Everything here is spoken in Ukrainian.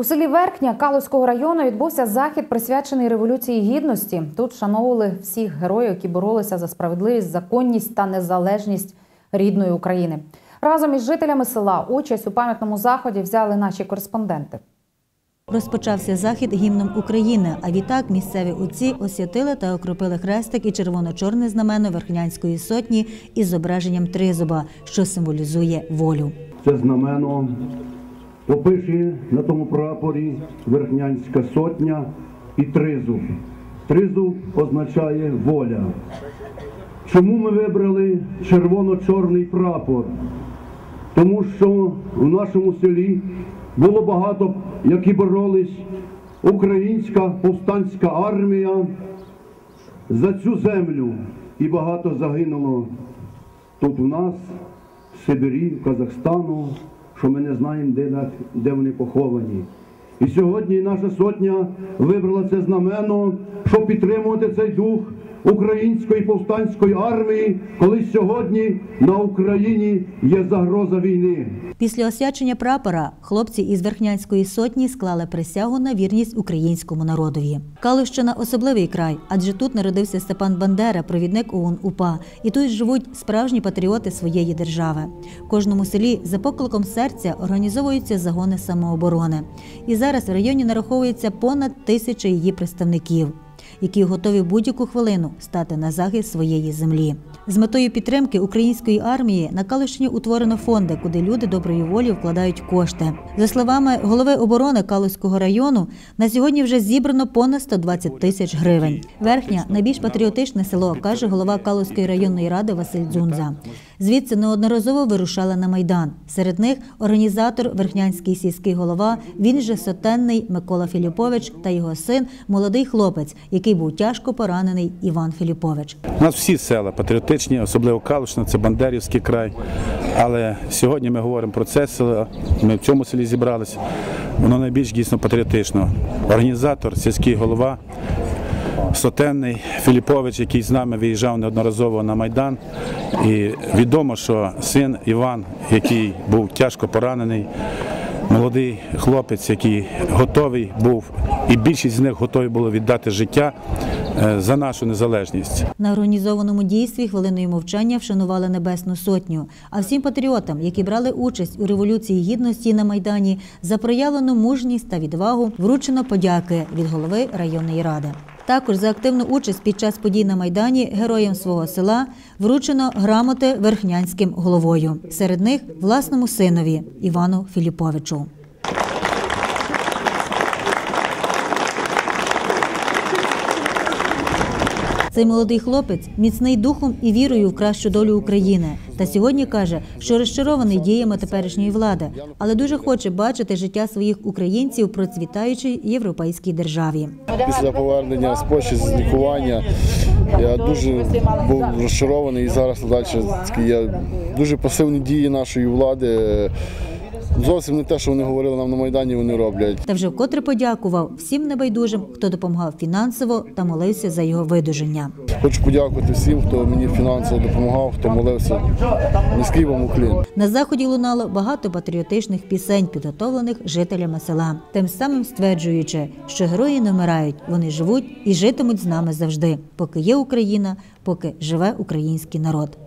У селі Верхня Калузького району відбувся захід, присвячений Революції Гідності. Тут вшановували всіх героїв, які боролися за справедливість, законність та незалежність рідної України. Разом із жителями села участь у пам'ятному заході взяли наші кореспонденти. Розпочався захід гімном України. А відтак місцеві отці освятили та окропили хрестик і червоно-чорне знамено Верхнянської сотні із зображенням тризуба, що символізує волю. Це знамено опише на тому прапорі Верхнянська сотня і тризуб. Тризуб означає воля. Чому ми вибрали червоно-чорний прапор? Тому що в нашому селі було багато, які боролись українська повстанська армія за цю землю. І багато загинуло тут у нас, в Сибирі, в Казахстану, що ми не знаємо, де, де вони поховані. І сьогодні наша сотня вибрала це знамено, щоб підтримувати цей дух української повстанської армії, коли сьогодні на Україні є загроза війни. Після освячення прапора хлопці із Верхнянської сотні склали присягу на вірність українському народові. Калущина особливий край, адже тут народився Степан Бандера, провідник ОУН УПА, і тут живуть справжні патріоти своєї держави. В кожному селі за покликом серця організовуються загони самооборони. І зараз в районі нараховується понад тисяча її представників які готові будь-яку хвилину стати на захист своєї землі. З метою підтримки української армії на Калищині утворено фонди, куди люди доброї волі вкладають кошти. За словами голови оборони Калузького району, на сьогодні вже зібрано понад 120 тисяч гривень. Верхня найбільш патріотичне село, каже голова Калузької районної ради Василь Дзунза. Звідси неодноразово вирушали на майдан. Серед них організатор Верхнянський сільський голова, він же сотенний Микола Філіпович та його син, молодий хлопець, який був тяжко поранений Іван Філіпович. У нас всі села патріотичні, особливо Калушна, це Бандерівський край. Але сьогодні ми говоримо про це село. Ми в цьому селі зібралися. Воно найбільш дійсно патріотично. Організатор, сільський голова. Сотенний Філіпович, який з нами виїжджав неодноразово на Майдан. І відомо, що син Іван, який був тяжко поранений, молодий хлопець, який готовий був, і більшість з них готові були віддати життя е, за нашу незалежність. На організованому дійстві хвилиною мовчання вшанували Небесну Сотню. А всім патріотам, які брали участь у революції гідності на майдані, за проявлену мужність та відвагу вручено подяки від голови районної ради. Також за активну участь під час подій на майдані героям свого села вручено грамоти верхнянським головою. Серед них власному синові Івану Філіповичу. Цей молодий хлопець міцний духом і вірою в кращу долю України. Та сьогодні каже, що розчарований діями теперішньої влади, але дуже хоче бачити життя своїх українців процвітаючій європейській державі. Після повернення з Польщі з лікування я дуже був розчарований і зараз далі є дуже пасивні дії нашої влади. Зовсім не те, що вони говорили нам на Майдані, вони роблять. Та вже вкотре подякував всім небайдужим, хто допомагав фінансово та молився за його видуження. Хочу подякувати всім, хто мені фінансово допомагав, хто молився. Низький вам уклін. На заході лунало багато патріотичних пісень, підготовлених жителями села, тим самим стверджуючи, що герої не вмирають, вони живуть і житимуть з нами завжди, поки є Україна, поки живе український народ.